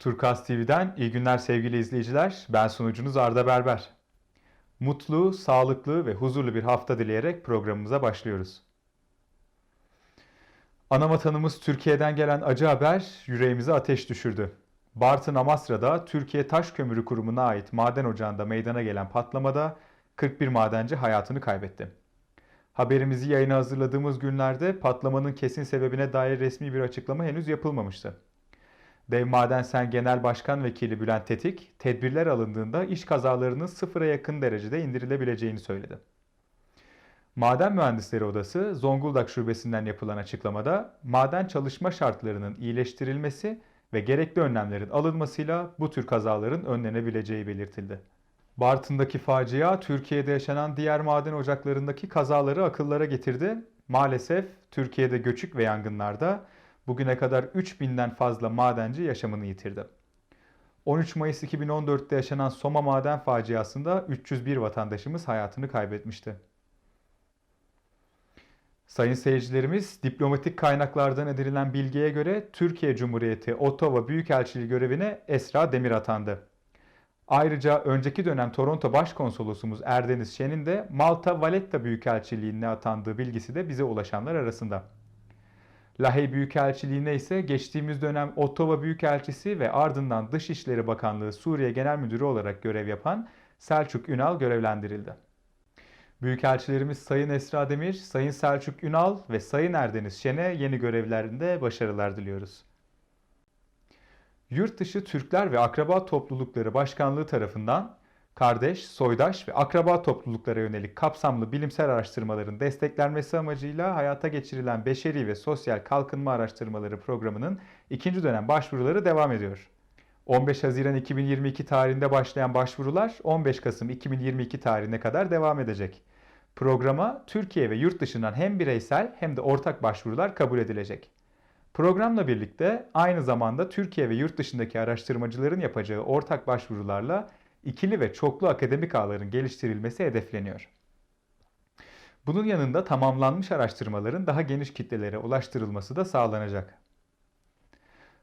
Turkas TV'den iyi günler sevgili izleyiciler. Ben sunucunuz Arda Berber. Mutlu, sağlıklı ve huzurlu bir hafta dileyerek programımıza başlıyoruz. Ana vatanımız Türkiye'den gelen acı haber yüreğimize ateş düşürdü. Bartın Amasra'da Türkiye Taş Kömürü Kurumu'na ait maden ocağında meydana gelen patlamada 41 madenci hayatını kaybetti. Haberimizi yayına hazırladığımız günlerde patlamanın kesin sebebine dair resmi bir açıklama henüz yapılmamıştı. Dev Madensen Genel Başkan Vekili Bülent Tetik, tedbirler alındığında iş kazalarının sıfıra yakın derecede indirilebileceğini söyledi. Maden Mühendisleri Odası Zonguldak Şubesi'nden yapılan açıklamada maden çalışma şartlarının iyileştirilmesi ve gerekli önlemlerin alınmasıyla bu tür kazaların önlenebileceği belirtildi. Bartın'daki facia Türkiye'de yaşanan diğer maden ocaklarındaki kazaları akıllara getirdi. Maalesef Türkiye'de göçük ve yangınlarda bugüne kadar 3000'den fazla madenci yaşamını yitirdi. 13 Mayıs 2014'te yaşanan Soma maden faciasında 301 vatandaşımız hayatını kaybetmişti. Sayın seyircilerimiz, diplomatik kaynaklardan edinilen bilgiye göre Türkiye Cumhuriyeti Ottawa Büyükelçiliği görevine Esra Demir atandı. Ayrıca önceki dönem Toronto Başkonsolosumuz Erdeniz Şen'in de Malta Valletta Büyükelçiliğine atandığı bilgisi de bize ulaşanlar arasında. Lahey Büyükelçiliğine ise geçtiğimiz dönem Ottawa Büyükelçisi ve ardından Dışişleri Bakanlığı Suriye Genel Müdürü olarak görev yapan Selçuk Ünal görevlendirildi. Büyükelçilerimiz Sayın Esra Demir, Sayın Selçuk Ünal ve Sayın Erdeniz Şen'e yeni görevlerinde başarılar diliyoruz. Yurtdışı Türkler ve Akraba Toplulukları Başkanlığı tarafından kardeş, soydaş ve akraba topluluklara yönelik kapsamlı bilimsel araştırmaların desteklenmesi amacıyla hayata geçirilen Beşeri ve Sosyal Kalkınma Araştırmaları Programı'nın ikinci dönem başvuruları devam ediyor. 15 Haziran 2022 tarihinde başlayan başvurular 15 Kasım 2022 tarihine kadar devam edecek. Programa Türkiye ve yurt dışından hem bireysel hem de ortak başvurular kabul edilecek. Programla birlikte aynı zamanda Türkiye ve yurt dışındaki araştırmacıların yapacağı ortak başvurularla ikili ve çoklu akademik ağların geliştirilmesi hedefleniyor. Bunun yanında tamamlanmış araştırmaların daha geniş kitlelere ulaştırılması da sağlanacak.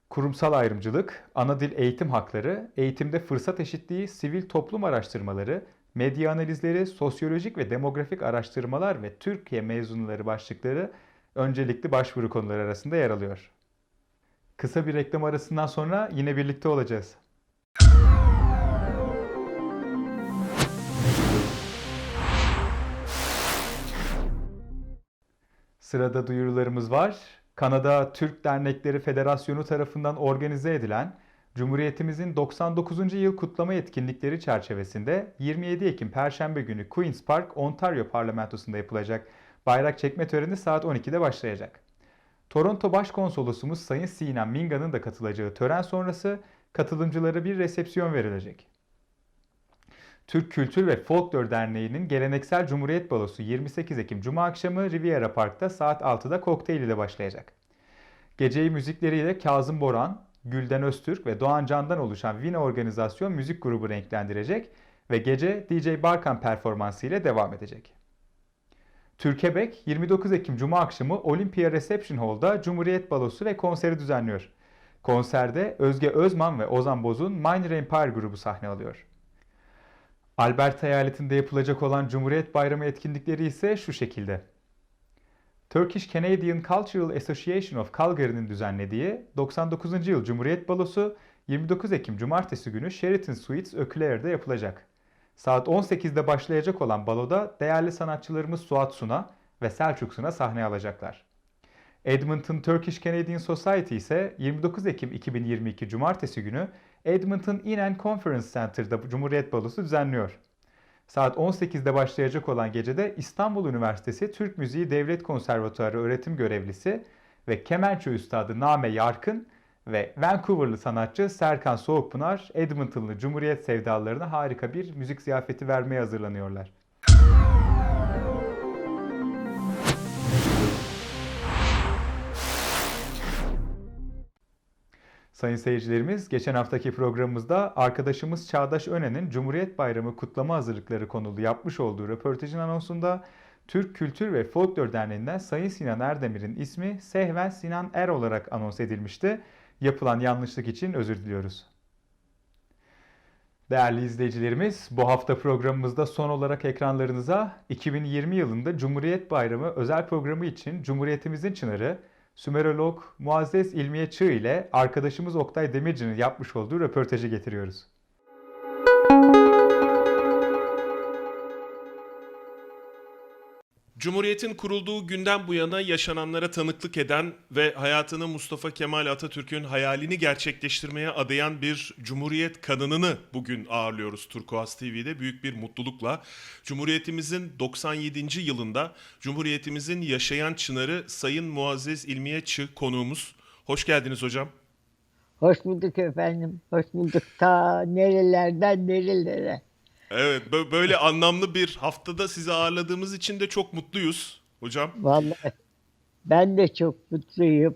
Kurumsal ayrımcılık, ana dil eğitim hakları, eğitimde fırsat eşitliği, sivil toplum araştırmaları, medya analizleri, sosyolojik ve demografik araştırmalar ve Türkiye mezunları başlıkları öncelikli başvuru konuları arasında yer alıyor. Kısa bir reklam arasından sonra yine birlikte olacağız. Sırada duyurularımız var. Kanada Türk Dernekleri Federasyonu tarafından organize edilen Cumhuriyetimizin 99. yıl kutlama etkinlikleri çerçevesinde 27 Ekim Perşembe günü Queen's Park, Ontario Parlamentosu'nda yapılacak bayrak çekme töreni saat 12'de başlayacak. Toronto Başkonsolosumuz Sayın Sinem Minga'nın da katılacağı tören sonrası katılımcılara bir resepsiyon verilecek. Türk Kültür ve Folklor Derneği'nin geleneksel Cumhuriyet Balosu 28 Ekim Cuma akşamı Riviera Park'ta saat 6'da kokteyl ile başlayacak. Geceyi müzikleriyle Kazım Boran, Gülden Öztürk ve Doğan Can'dan oluşan Vina Organizasyon müzik grubu renklendirecek ve gece DJ Barkan performansı ile devam edecek. Türkebek 29 Ekim Cuma akşamı Olympia Reception Hall'da Cumhuriyet Balosu ve konseri düzenliyor. Konserde Özge Özman ve Ozan Boz'un Minor Empire grubu sahne alıyor. Alberta eyaletinde yapılacak olan Cumhuriyet Bayramı etkinlikleri ise şu şekilde. Turkish Canadian Cultural Association of Calgary'nin düzenlediği 99. yıl Cumhuriyet Balosu 29 Ekim Cumartesi günü Sheraton Suites Öclair'de yapılacak. Saat 18'de başlayacak olan baloda değerli sanatçılarımız Suat Suna ve Selçuk Suna sahne alacaklar. Edmonton Turkish Canadian Society ise 29 Ekim 2022 Cumartesi günü Edmonton In and Conference Center'da Cumhuriyet Balosu düzenliyor. Saat 18'de başlayacak olan gecede İstanbul Üniversitesi Türk Müziği Devlet Konservatuarı öğretim görevlisi ve kemençe üstadı Name Yarkın ve Vancouver'lı sanatçı Serkan Soğukpınar Edmonton'lı Cumhuriyet sevdalarına harika bir müzik ziyafeti vermeye hazırlanıyorlar. Sayın seyircilerimiz, geçen haftaki programımızda arkadaşımız Çağdaş Önen'in Cumhuriyet Bayramı kutlama hazırlıkları konulu yapmış olduğu röportajın anonsunda Türk Kültür ve Folklor Derneği'nden Sayın Sinan Erdemir'in ismi Sehven Sinan Er olarak anons edilmişti. Yapılan yanlışlık için özür diliyoruz. Değerli izleyicilerimiz, bu hafta programımızda son olarak ekranlarınıza 2020 yılında Cumhuriyet Bayramı özel programı için Cumhuriyetimizin çınarı Sümerolog Muazzez İlmiye Çığ ile arkadaşımız Oktay Demirci'nin yapmış olduğu röportajı getiriyoruz. Cumhuriyetin kurulduğu günden bu yana yaşananlara tanıklık eden ve hayatını Mustafa Kemal Atatürk'ün hayalini gerçekleştirmeye adayan bir Cumhuriyet kadınını bugün ağırlıyoruz Turkuaz TV'de büyük bir mutlulukla. Cumhuriyetimizin 97. yılında Cumhuriyetimizin yaşayan çınarı Sayın Muazzez İlmiye Çığ konuğumuz. Hoş geldiniz hocam. Hoş bulduk efendim. Hoş bulduk. Ta nerelerden nerelere. Evet bö- böyle anlamlı bir haftada sizi ağırladığımız için de çok mutluyuz hocam. Vallahi ben de çok mutluyum.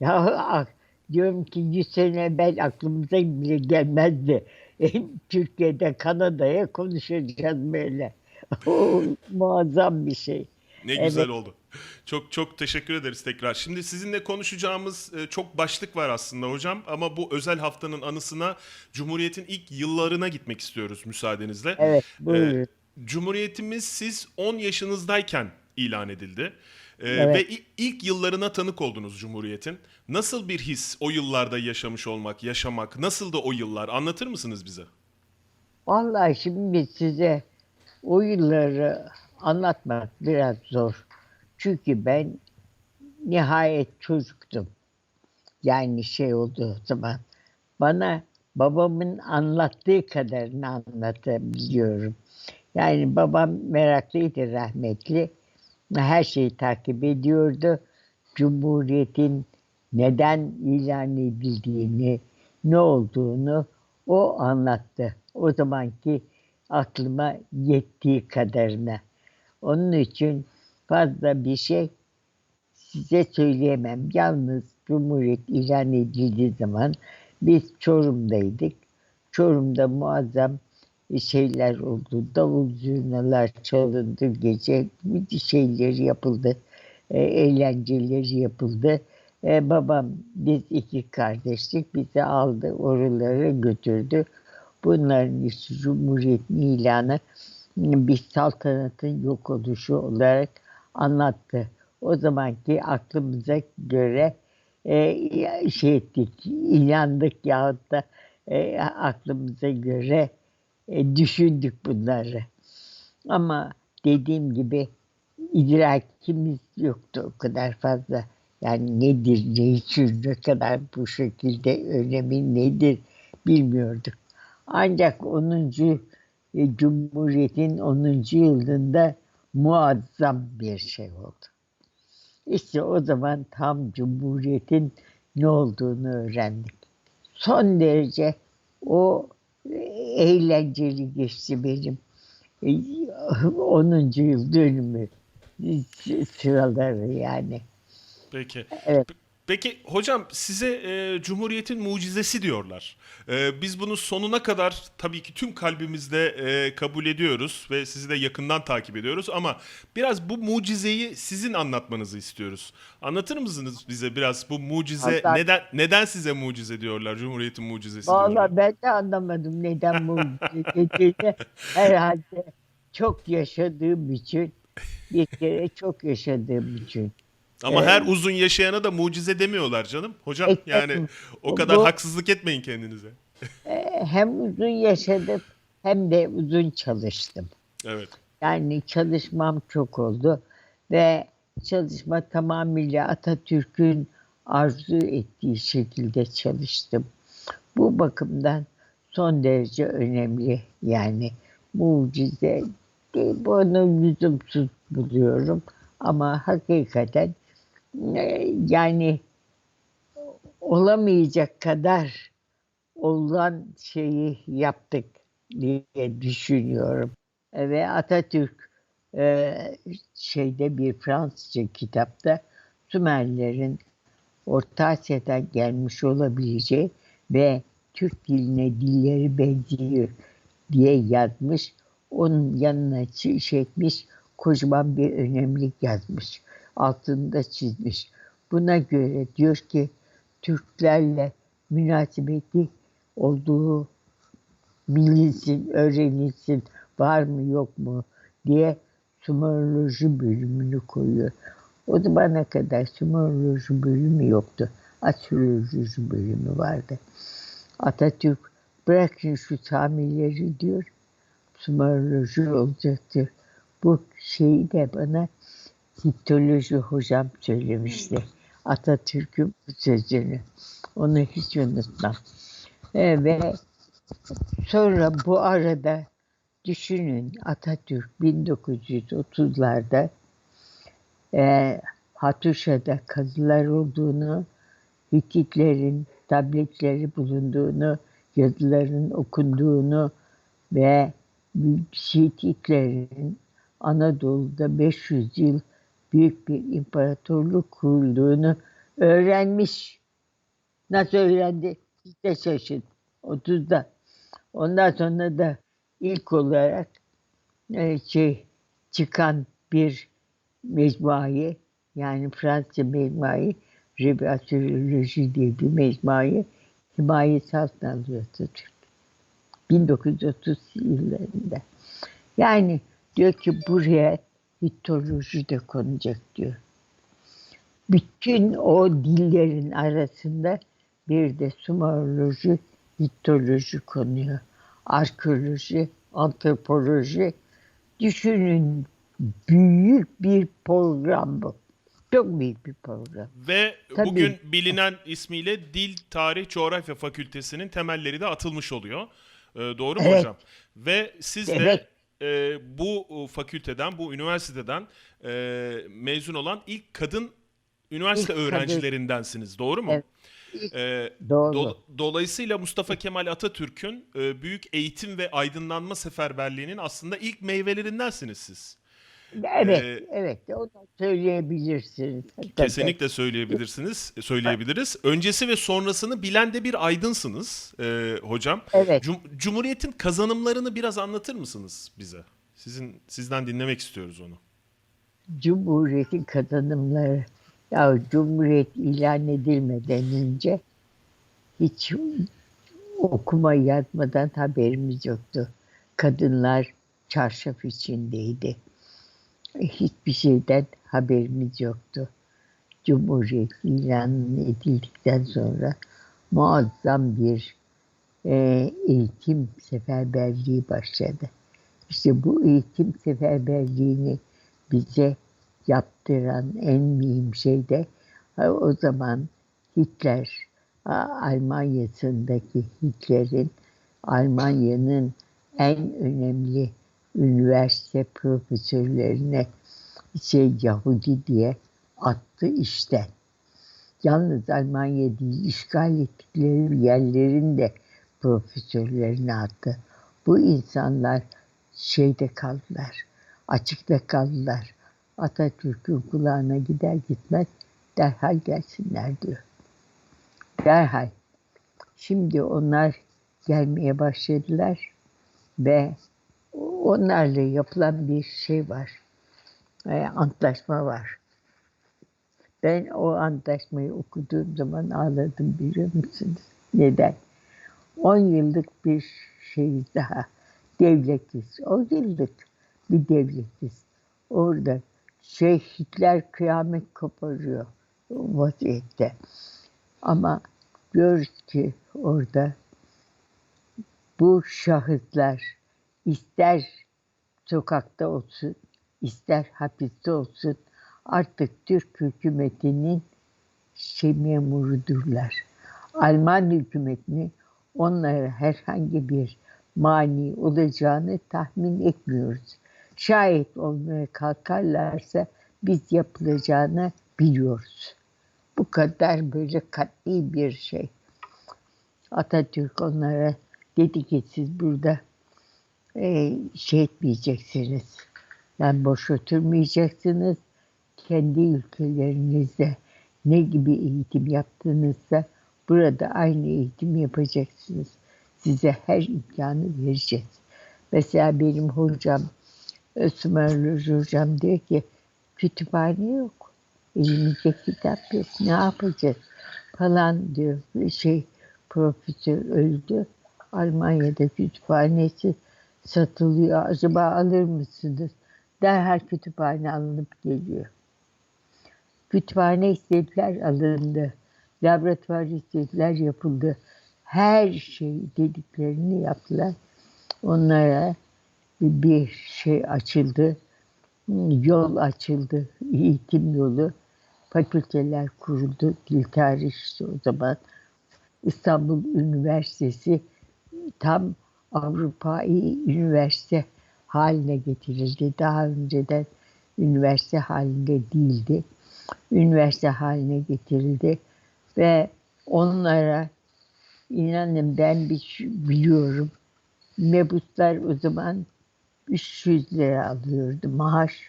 Ya ah, diyorum ki 100 sene evvel aklımıza bile gelmezdi. Türkiye'de Kanada'ya konuşacağız böyle. O muazzam bir şey. Ne Evet. güzel oldu. Çok çok teşekkür ederiz tekrar. Şimdi sizinle konuşacağımız e, çok başlık var aslında hocam ama bu özel haftanın anısına Cumhuriyet'in ilk yıllarına gitmek istiyoruz müsaadenizle. Evet buyurun. Cumhuriyetimiz siz 10 yaşınızdayken ilan edildi. E, Evet. Ve ilk yıllarına tanık oldunuz Cumhuriyet'in. Nasıl bir his o yıllarda yaşamış olmak, yaşamak? Nasıldı o yıllar? Anlatır mısınız bize? Vallahi şimdi size o yılları anlatmak biraz zor. Çünkü ben nihayet çocuktum. Yani şey olduğu zaman bana babamın anlattığı kadarını anlatabiliyorum. Yani babam meraklıydı rahmetli. Her şeyi takip ediyordu. Cumhuriyetin neden ilan edildiğini, ne olduğunu o anlattı. O zamanki aklıma yettiği kadarına. Onun için fazla bir şey size söyleyemem. Yalnız Cumhuriyet ilan edildiği zaman biz Çorum'daydık. Çorum'da muazzam şeyler oldu. Davul zurnalar çalındı gece. Bir şeyler yapıldı. E, eğlenceler yapıldı. E, babam biz iki kardeşlik bizi aldı oralara götürdü. Bunların işte Cumhuriyet'in ilanı bir saltanatın yok oluşu olarak anlattı. O zamanki aklımıza göre e, şey ettik, inandık yahut da e, aklımıza göre e, düşündük bunları. Ama dediğim gibi idrakimiz yoktu o kadar fazla. Yani nedir, ne için, ne kadar bu şekilde önemi nedir bilmiyorduk. Ancak 10. e, Cumhuriyet'in 10. yılında muazzam bir şey oldu. İşte o zaman tam Cumhuriyet'in ne olduğunu öğrendik. Son derece o e, eğlenceli geçti benim e, 10. yıl dönümü s- sıraları yani. Peki. Evet. Peki hocam size e, Cumhuriyet'in mucizesi diyorlar. E, biz bunu sonuna kadar tabii ki tüm kalbimizle e, kabul ediyoruz ve sizi de yakından takip ediyoruz ama biraz bu mucizeyi sizin anlatmanızı istiyoruz. Anlatır mısınız bize biraz bu mucize Hatta- neden neden size mucize diyorlar Cumhuriyet'in mucizesi diyorlar? Vallahi ben de anlamadım neden bu dediğini. Herhalde çok yaşadığım için bir kere çok yaşadığım için. Ama e, her uzun yaşayana da mucize demiyorlar canım. Hocam Evet, yani evet. o kadar Bu- haksızlık etmeyin kendinize. Ee, hem uzun yaşadım hem de uzun çalıştım. Evet. Yani çalışmam çok oldu ve çalışma tamamıyla Atatürk'ün arzu ettiği şekilde çalıştım. Bu bakımdan son derece önemli yani mucize bunu lüzumsuz buluyorum ama hakikaten e, yani olamayacak kadar olan şeyi yaptık diye düşünüyorum. Ve Atatürk e, şeyde bir Fransızca kitapta Sümerlerin Orta Asya'dan gelmiş olabileceği ve Türk diline dilleri benziyor diye yazmış. Onun yanına çekmiş, kocaman bir önemlik yazmış. Altında çizmiş. Buna göre diyor ki Türklerle münasebeti olduğu bilinsin, öğrenilsin, var mı yok mu diye Sumeroloji bölümünü koyuyor. O zamana kadar Sumeroloji bölümü yoktu. Astroloji bölümü vardı. Atatürk bırakın şu tamirleri diyor. Sumeroloji olacaktır. Bu şeyi de bana Hitoloji hocam söylemişti. Atatürk'ün bu sözünü. Onu hiç unutmam. Ve sonra bu arada düşünün Atatürk 1930'larda e, Hatuşa'da kazılar olduğunu, Hititlerin tabletleri bulunduğunu, yazıların okunduğunu ve Hititlerin Anadolu'da 500 yıl büyük bir imparatorluk kurulduğunu öğrenmiş. Nasıl öğrendi? Siz de şaşın. 30'da. Ondan sonra da ilk olarak e, şey çıkan bir mecmuayı yani Fransız mecmuayı Rebatüroloji diye bir mecmuayı himayesi altına alıyor Atatürk. 1930 yıllarında. Yani diyor ki buraya hitoloji de konacak diyor. Bütün o dillerin arasında bir de sumeroloji, hitoloji konuyor. Arkeoloji, antropoloji. Düşünün büyük bir program bu. Çok büyük bir program. Ve Tabii. bugün bilinen ismiyle Dil, Tarih, Coğrafya Fakültesinin temelleri de atılmış oluyor. Ee, doğru mu Evet. hocam? Ve siz de Evet. E, bu fakülteden, bu üniversiteden e, mezun olan ilk kadın üniversite İlk kadın. öğrencilerindensiniz. Doğru mu? Evet. Ee, Doğru. do- dolayısıyla Mustafa Kemal Atatürk'ün e, büyük eğitim ve aydınlanma seferberliğinin aslında ilk meyvelerindensiniz siz. Evet, Ee, evet. O da söyleyebilirsiniz. Kesinlikle söyleyebilirsiniz, söyleyebiliriz. Öncesi ve sonrasını bilen de bir aydınsınız e, hocam. Evet. Cum- Cumhuriyet'in kazanımlarını biraz anlatır mısınız bize? Sizin sizden dinlemek istiyoruz onu. Cumhuriyetin kazanımları ya Cumhuriyet ilan edilmeden önce hiç okuma yazmadan haberimiz yoktu. Kadınlar çarşaf içindeydi. Hiçbir şeyden haberimiz yoktu. Cumhuriyet ilan edildikten sonra muazzam bir e, eğitim seferberliği başladı. İşte bu eğitim seferberliğini bize yaptıran en mühim şey de o zaman Hitler, Almanya'sındaki Hitler'in Almanya'nın en önemli üniversite profesörlerine şey Yahudi diye attı işten. Yalnız Almanya değil, işgal ettikleri yerlerin de profesörlerine attı. Bu insanlar şeyde kaldılar, açıkta kaldılar. Atatürk'ün kulağına gider gitmez derhal gelsinler diyor. Derhal. Şimdi onlar gelmeye başladılar ve onlarla yapılan bir şey var. E, antlaşma var. Ben o antlaşmayı okuduğum zaman ağladım biliyor musunuz? Neden? 10 yıllık bir şey daha. Devletiz. 10 yıllık bir devletiz. Orada şey Hitler kıyamet koparıyor vaziyette. Ama diyoruz ki orada bu şahıslar ister sokakta olsun, ister hapiste olsun artık Türk hükümetinin şey memurudurlar. Alman hükümetini onlara herhangi bir mani olacağını tahmin etmiyoruz. Şayet olmaya kalkarlarsa biz yapılacağını biliyoruz. Bu kadar böyle katli bir şey. Atatürk onlara dedi ki siz burada e, şey etmeyeceksiniz. Yani boş oturmayacaksınız. Kendi ülkelerinizde ne gibi eğitim yaptığınızda burada aynı eğitim yapacaksınız. Size her imkanı vereceğiz. Mesela benim hocam Osmanlı hocam diyor ki kütüphane yok. Elimizde kitap yok. Ne yapacağız? falan diyor. Şey profesör öldü. Almanya'da kütüphanesi satılıyor. Acaba alır mısınız? Derhal kütüphane alınıp geliyor. Kütüphane istediler alındı. Laboratuvar istediler yapıldı. Her şey dediklerini yaptılar. Onlara bir şey açıldı. Yol açıldı. Eğitim yolu. Fakülteler kuruldu. Dil tarih işte o zaman. İstanbul Üniversitesi tam Avrupa'yı üniversite haline getirildi. Daha önceden üniversite halinde değildi. Üniversite haline getirildi ve onlara inanın ben bir şey biliyorum. Mebuslar o zaman 300 lira alıyordu maaş.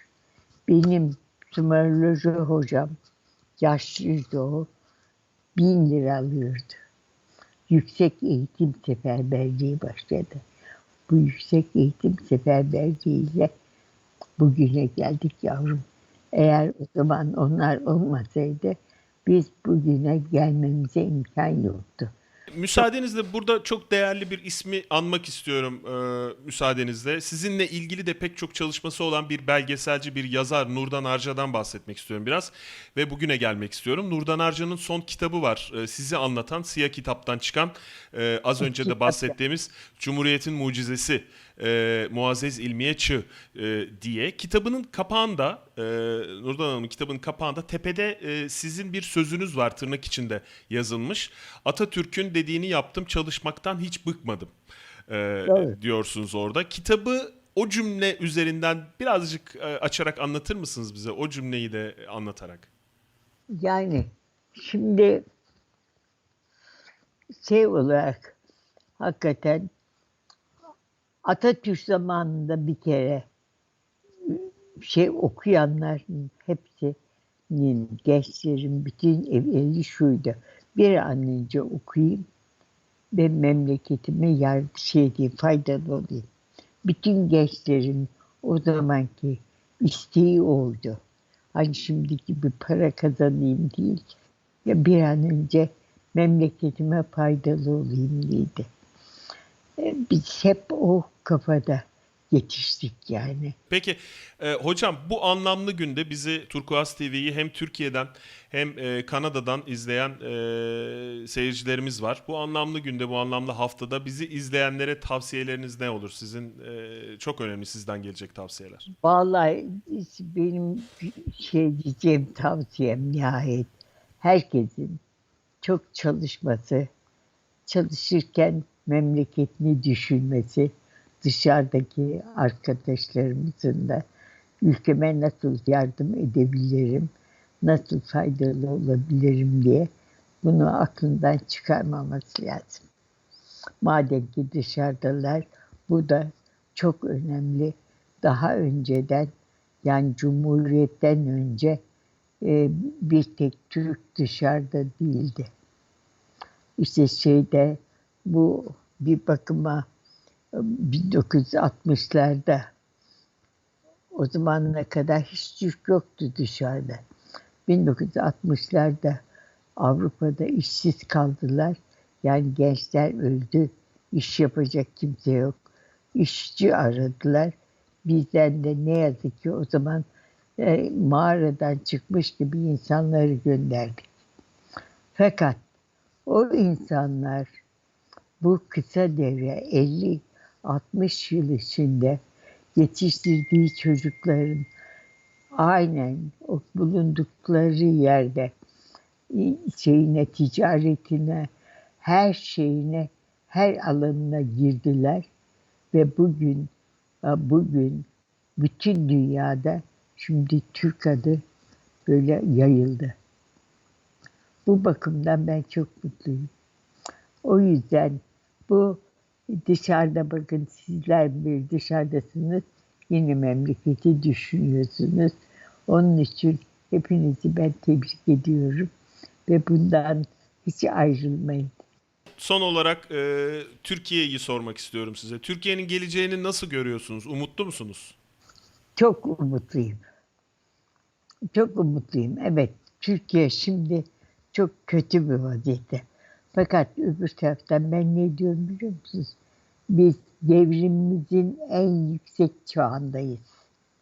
Benim sumeroloji hocam yaşlıydı o. 1000 lira alıyordu. Yüksek eğitim seferberliği başladı. Bu yüksek eğitim seferberliğiyle bugüne geldik yavrum. Eğer o zaman onlar olmasaydı biz bugüne gelmemize imkan yoktu. Müsaadenizle burada çok değerli bir ismi anmak istiyorum e, müsaadenizle. Sizinle ilgili de pek çok çalışması olan bir belgeselci, bir yazar Nurdan Arca'dan bahsetmek istiyorum biraz. Ve bugüne gelmek istiyorum. Nurdan Arca'nın son kitabı var. E, sizi anlatan Siyah Kitap'tan çıkan e, az önce de bahsettiğimiz Cumhuriyet'in Mucizesi. E, Muazzez İlmiye Çığ e, diye. Kitabının kapağında, e, Nurdan Hanım'ın kitabının kapağında tepede e, sizin bir sözünüz var tırnak içinde yazılmış. Atatürk'ün dediğini yaptım çalışmaktan hiç bıkmadım e, diyorsunuz orada. Kitabı o cümle üzerinden birazcık e, açarak anlatır mısınız bize o cümleyi de anlatarak? Yani şimdi şey olarak hakikaten Atatürk zamanında bir kere şey okuyanların hepsinin gençlerin bütün evleri şuydu. Bir an önce okuyayım ve memleketime yar şey diye faydalı olayım. Bütün gençlerin o zamanki isteği oydu. Hani şimdiki bir para kazanayım değil. Ya bir an önce memleketime faydalı olayım diydi. E, Biz hep o kafada yetiştik yani. Peki e, hocam bu anlamlı günde bizi Turkuaz TV'yi hem Türkiye'den hem e, Kanada'dan izleyen e, seyircilerimiz var. Bu anlamlı günde, bu anlamlı haftada bizi izleyenlere tavsiyeleriniz ne olur? Sizin e, çok önemli sizden gelecek tavsiyeler. Vallahi benim şey diyeceğim tavsiyem nihayet herkesin çok çalışması, çalışırken memleketini düşünmesi, dışarıdaki arkadaşlarımızın da ülkeme nasıl yardım edebilirim, nasıl faydalı olabilirim diye bunu aklından çıkarmaması lazım. Madem ki dışarıdalar, bu da çok önemli. Daha önceden yani Cumhuriyet'ten önce e, bir tek Türk dışarıda değildi. İşte şeyde bu bir bakıma 1960'larda o zamana kadar hiç Türk yoktu dışarıda. 1960'larda Avrupa'da işsiz kaldılar. Yani gençler öldü. İş yapacak kimse yok. İşçi aradılar. Bizden de ne yazık ki o zaman e, mağaradan çıkmış gibi insanları gönderdik. Fakat o insanlar bu kısa devre 50-60 yıl içinde yetiştirdiği çocukların aynen o bulundukları yerde şeyine, ticaretine, her şeyine, her alanına girdiler ve bugün bugün bütün dünyada şimdi Türk adı böyle yayıldı. Bu bakımdan ben çok mutluyum. O yüzden bu dışarıda bakın sizler bir dışarıdasınız. Yine memleketi düşünüyorsunuz. Onun için hepinizi ben tebrik ediyorum. Ve bundan hiç ayrılmayın. Son olarak e, Türkiye'yi sormak istiyorum size. Türkiye'nin geleceğini nasıl görüyorsunuz? Umutlu musunuz? Çok umutluyum. Çok umutluyum. Evet, Türkiye şimdi çok kötü bir vaziyette. Fakat öbür taraftan ben ne diyorum biliyor musunuz? Biz devrimimizin en yüksek çağındayız.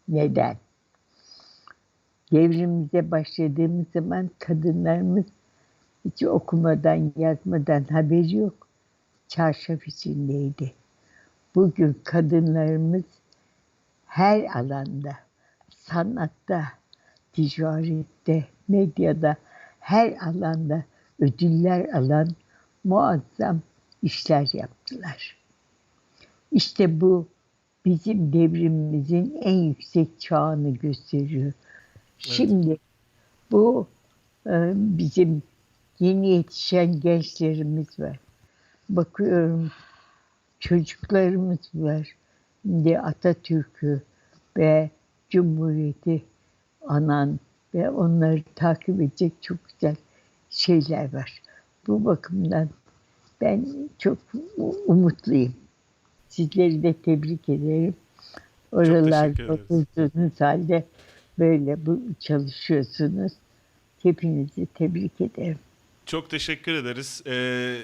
Neden? Devrimize başladığımız zaman kadınlarımız hiç okumadan, yazmadan haberi yok. Çarşaf içindeydi. Bugün kadınlarımız her alanda, sanatta, ticarette, medyada, her alanda ödüller alan muazzam işler yaptılar. İşte bu bizim devrimimizin en yüksek çağını gösteriyor. Şimdi bu e, bizim yeni yetişen gençlerimiz var. Bakıyorum çocuklarımız var. Şimdi Atatürk'ü ve Cumhuriyeti anan ve onları takip edecek çok güzel şeyler var. Bu bakımdan ben çok umutluyum. Sizleri de tebrik ederim. Oralarda oturduğunuz halde böyle bu çalışıyorsunuz. Hepinizi tebrik ederim. Çok teşekkür ederiz. Ee,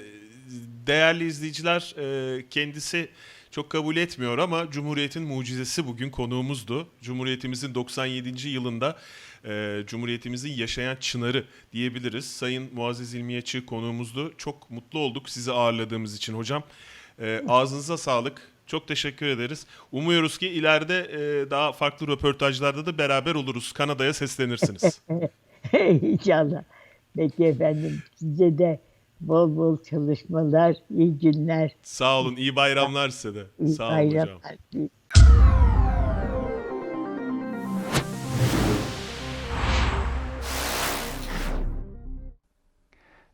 değerli izleyiciler e, kendisi çok kabul etmiyor ama Cumhuriyet'in mucizesi bugün konuğumuzdu. Cumhuriyetimizin 97. yılında e, Cumhuriyetimizin yaşayan çınarı diyebiliriz. Sayın Muazzez İlmiyeçi konuğumuzdu. Çok mutlu olduk sizi ağırladığımız için hocam. E, ağzınıza sağlık. Çok teşekkür ederiz. Umuyoruz ki ileride e, daha farklı röportajlarda da beraber oluruz. Kanada'ya seslenirsiniz. İnşallah. Peki efendim size de bol bol çalışmalar, iyi günler, Sağ olun. iyi bayramlar size de. iyi Sağ olun hocam. bayramlar.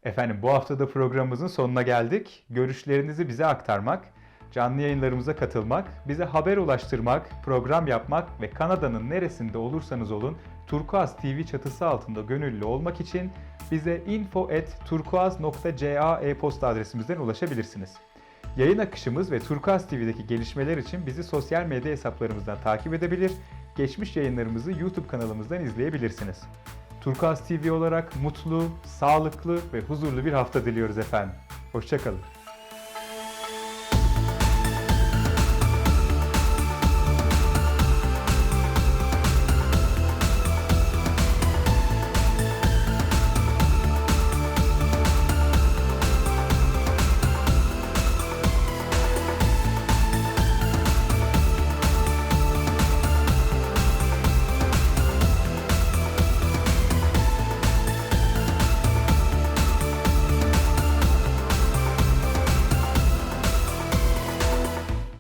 Efendim bu haftada programımızın sonuna geldik. Görüşlerinizi bize aktarmak, canlı yayınlarımıza katılmak, bize haber ulaştırmak, program yapmak ve Kanada'nın neresinde olursanız olun Turkuaz TV çatısı altında gönüllü olmak için bize info@turkuaz.ca e-posta adresimizden ulaşabilirsiniz. Yayın akışımız ve Turkuaz TV'deki gelişmeler için bizi sosyal medya hesaplarımızdan takip edebilir, geçmiş yayınlarımızı YouTube kanalımızdan izleyebilirsiniz. Turkuaz TV olarak mutlu, sağlıklı ve huzurlu bir hafta diliyoruz efendim. Hoşçakalın.